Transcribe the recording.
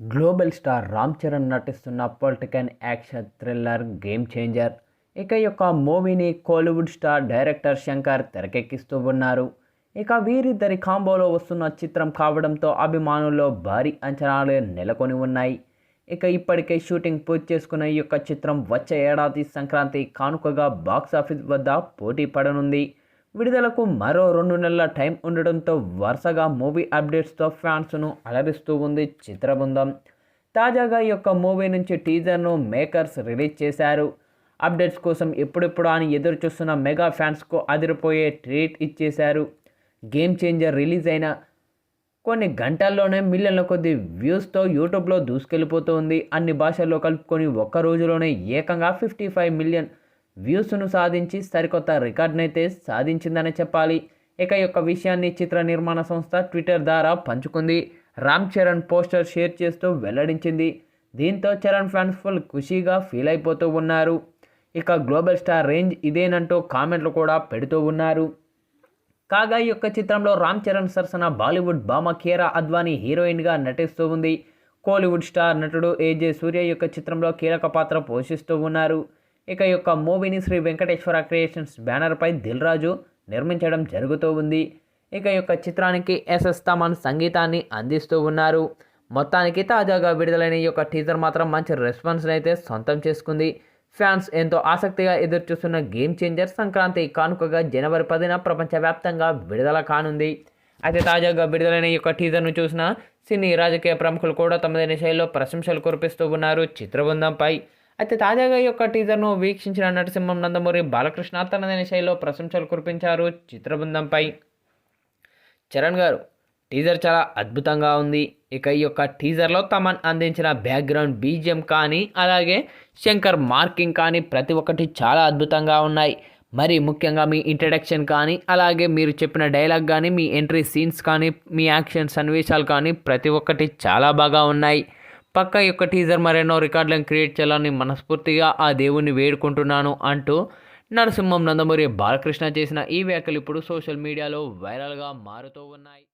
Global star Ram Charan నటిస్తున్న political action thriller game changer. ఇక యొక్క మూవీని కోలీవుడ్ స్టార్ డైరెక్టర్ శంకర్ తెరకెక్కిస్తూ ఉన్నారు. ఇక వీరిద్దరి కాంబోలో వస్తున్న చిత్రం కావడంతో అభిమానుల్లో భారీ అంచనాలు నెలకొని ఉన్నాయి. ఇక ఇప్పటికే షూటింగ్ పూర్తి చేసుకున్న ఈ యొక్క చిత్రం వచ్చే ఏడాది సంక్రాంతి కానుకగా బాక్సాఫీస్ వద్ద పోటీ పడనుంది. విడుదలకు మరో రెండు నెలల టైం ఉండడంతో వరుసగా మూవీ అప్డేట్స్తో ఫ్యాన్స్ను అలరిస్తూ ఉంది చిత్రబృందం. తాజాగా ఈ యొక్క మూవీ నుంచి టీజర్ను మేకర్స్ రిలీజ్ చేశారు. అప్డేట్స్ కోసం ఎప్పుడెప్పుడు అని ఎదురు చూస్తున్న మెగా ఫ్యాన్స్కు అదిరిపోయే ట్రీట్ ఇచ్చేశారు. గేమ్ చేంజర్ రిలీజ్ అయిన కొన్ని గంటల్లోనే మిలియన్ల కొద్ది వ్యూస్తో యూట్యూబ్లో దూసుకెళ్ళిపోతూ ఉంది. అన్ని భాషల్లో కలుపుకొని ఒక్క రోజులోనే ఏకంగా ఫిఫ్టీ ఫైవ్ మిలియన్ వ్యూస్ను సాధించి సరికొత్త రికార్డునైతే సాధించిందని చెప్పాలి. ఇక యొక్క విషయాన్ని చిత్ర నిర్మాణ సంస్థ ట్విట్టర్ ద్వారా పంచుకుంది. రామ్ చరణ్ పోస్టర్ షేర్ చేస్తూ వెల్లడించింది. దీంతో చరణ్ ఫ్యాన్స్ ఫుల్ ఖుషీగా ఫీల్ అయిపోతూ ఉన్నారు. ఇక గ్లోబల్ స్టార్ రేంజ్ ఇదేనంటూ కామెంట్లు కూడా పెడుతూ ఉన్నారు. కాగా ఈ యొక్క చిత్రంలో రామ్ చరణ్ సరసన బాలీవుడ్ భామ కీరా అద్వానీ హీరోయిన్గా నటిస్తూ ఉంది. కోలీవుడ్ స్టార్ నటుడు ఏజే సూర్య యొక్క చిత్రంలో కీలక పాత్ర పోషిస్తూ ఉన్నారు. ఇక యొక్క మూవీని శ్రీ వెంకటేశ్వర క్రియేషన్స్ బ్యానర్పై దిల్ రాజు నిర్మించడం జరుగుతూ ఉంది. ఇక యొక్క చిత్రానికి ఎస్ఎస్ తమన్ సంగీతాన్ని అందిస్తూ ఉన్నారు. మొత్తానికి తాజాగా విడుదలైన ఈ యొక్క టీజర్ మాత్రం మంచి రెస్పాన్స్ని అయితే సొంతం చేసుకుంది. ఫ్యాన్స్ ఎంతో ఆసక్తిగా ఎదురుచూస్తున్న గేమ్ చేంజర్ సంక్రాంతి కానుకగా జనవరి పదిన ప్రపంచవ్యాప్తంగా విడుదల కానుంది. అయితే తాజాగా విడుదలైన ఈ యొక్క టీజర్ను చూసిన సినీ రాజకీయ ప్రముఖులు కూడా తమదైన శైలిలో ప్రశంసలు కురిపిస్తూ ఉన్నారు. చిత్రబృందంపై అయితే తాజాగా ఈ యొక్క టీజర్ను వీక్షించిన నరసింహం నందమూరి బాలకృష్ణ తనదైన శైలిలో ప్రశంసలు కురిపించారు చిత్రబృందంపై. చరణ్ గారు టీజర్ చాలా అద్భుతంగా ఉంది. ఇక ఈ యొక్క టీజర్లో తమన్ అందించిన బ్యాక్గ్రౌండ్ బీజిఎం కానీ అలాగే శంకర్ మార్కింగ్ కానీ ప్రతి ఒక్కటి చాలా అద్భుతంగా ఉన్నాయి. మరి ముఖ్యంగా మీ ఇంట్రడక్షన్ కానీ అలాగే మీరు చెప్పిన డైలాగ్ కానీ మీ ఎంట్రీ సీన్స్ కానీ మీ యాక్షన్ సన్నివేశాలు కానీ ప్రతి ఒక్కటి చాలా బాగా ఉన్నాయి. పక్క యొక్క టీజర్ మరెన్నో రికార్డులను క్రియేట్ చేయాలని మనస్ఫూర్తిగా ఆ దేవుణ్ణి వేడుకుంటున్నాను అంటూ నరసింహం నందమూరి బాలకృష్ణ చేసిన ఈ వ్యాఖ్యలు ఇప్పుడు సోషల్ మీడియాలో వైరల్గా మారుతూ ఉన్నాయి.